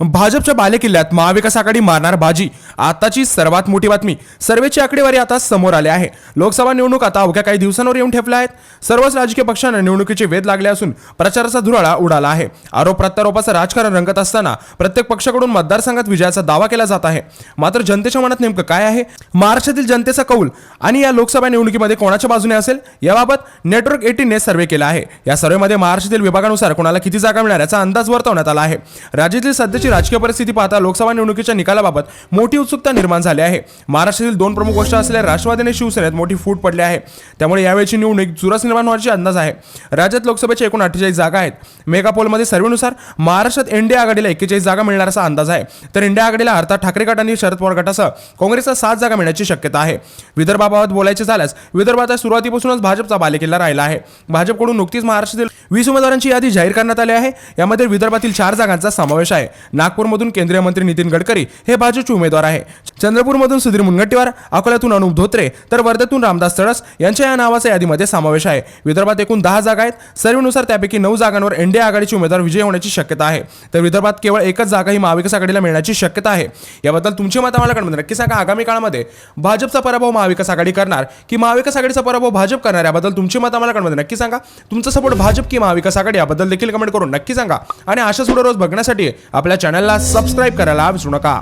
भाजपच्या बालेकिल्ल्यात महाविकास आघाडी मारणार बाजी. आताची सर्वात मोठी बातमी. सर्वेची आकडेवारी आता समोर आले आहे. लोकसभा निवडणूक आता अवघ्या काही दिवसांवर येऊन ठेपल्या आहेत. सर्वच राजकीय पक्षांना निवडणुकीचे वेध लागले असून प्रचाराचा धुराळा उडाला आहे. आरोप प्रत्यारोपाचं राजकारण रंगत असताना प्रत्येक पक्षाकडून मतदारसंघात विजयाचा दावा केला जात आहे. मात्र जनतेच्या मनात नेमकं काय आहे? महाराष्ट्रातील जनतेचा कौल आणि या लोकसभा निवडणुकीमध्ये कोणाच्या बाजूने असेल? याबाबत नेटवर्क एटीनने सर्वे केला आहे. या सर्वेमध्ये महाराष्ट्रातील विभागानुसार कोणाला किती जागा मिळणार याचा अंदाज वर्तवण्यात आला आहे. राज्यातील सध्याची राजकीय परिस्थिती पाहता लोकसभा निवडणुकीच्या निकालाबाबत मोठी उत्सुकता निर्माण झाली आहे. महाराष्ट्रातील दोन प्रमुख गोष्ट असलेल्या राष्ट्रवादी आणि शिवसेनेत मोठी फूट पडली आहे. त्यामुळे यावेळीची निवडणूक चुरस निर्माण होण्याची अंदाज आहे. राज्यात लोकसभेच्या एकूण अठ्ठेचाळीस जागा आहेत. मेगापोलमध्ये सर्वेनुसार महाराष्ट्रात इंडिया आघाडीला एक्केचाळीस जागा मिळणार असा अंदाज आहे. तर इंडिया आघाडीला अर्थात ठाकरे गट आणि शरद पवार गटासह काँग्रेसला सात जागा मिळण्याची शक्यता आहे. विदर्भाबाबत बोलायचे झाल्यास विदर्भाच्या सुरुवातीपासूनच भाजपचा बालेकिल्ला राहिला आहे. भाजपकडून नुकतीच महाराष्ट्रातील वीस उमेदवारांची यादी जाहीर करण्यात आली आहे. यामध्ये विदर्भातील चार जागांचा समावेश आहे. नागपूरमधून केंद्रीय मंत्री नितीन गडकरी हे भाजपचे उमेदवार आहे चंद्रपूरमधून सुधीर मुनगंटीवार अकोल्यातून अनुप धोत्रे तर वर्धेतून रामदास तळस यांच्या या नावाच्या यादीमध्ये समावेश आहे. विदर्भात एकूण दहा जागा आहेत. सर्वेनुसार त्यापैकी नऊ जागांवर एनडीए आघाडीचे उमेदवार विजय होण्याची शक्यता आहे. तर विदर्भात केवळ एकच जागा ही महाविकास आघाडीला मिळण्याची शक्यता आहे. याबद्दल तुमची मत आम्हाला कळमध्ये नक्की सांगा आगामी काळामध्ये भाजपचा पराभव महाविकास आघाडी करणार की महाविकास आघाडीचा पराभव भाजप करणार याबद्दल तुमची मत आम्हाला कळमध्ये नक्की सांगा. तुमचा सपोर्ट भाजप की महाविकास आघाडी याबद्दल देखील कमेंट करून नक्की सांगा. आणि अशाच व्हिडिओ रोज बघण्यासाठी आपल्या चॅनलला सबस्क्राईब करायला विसरू नका.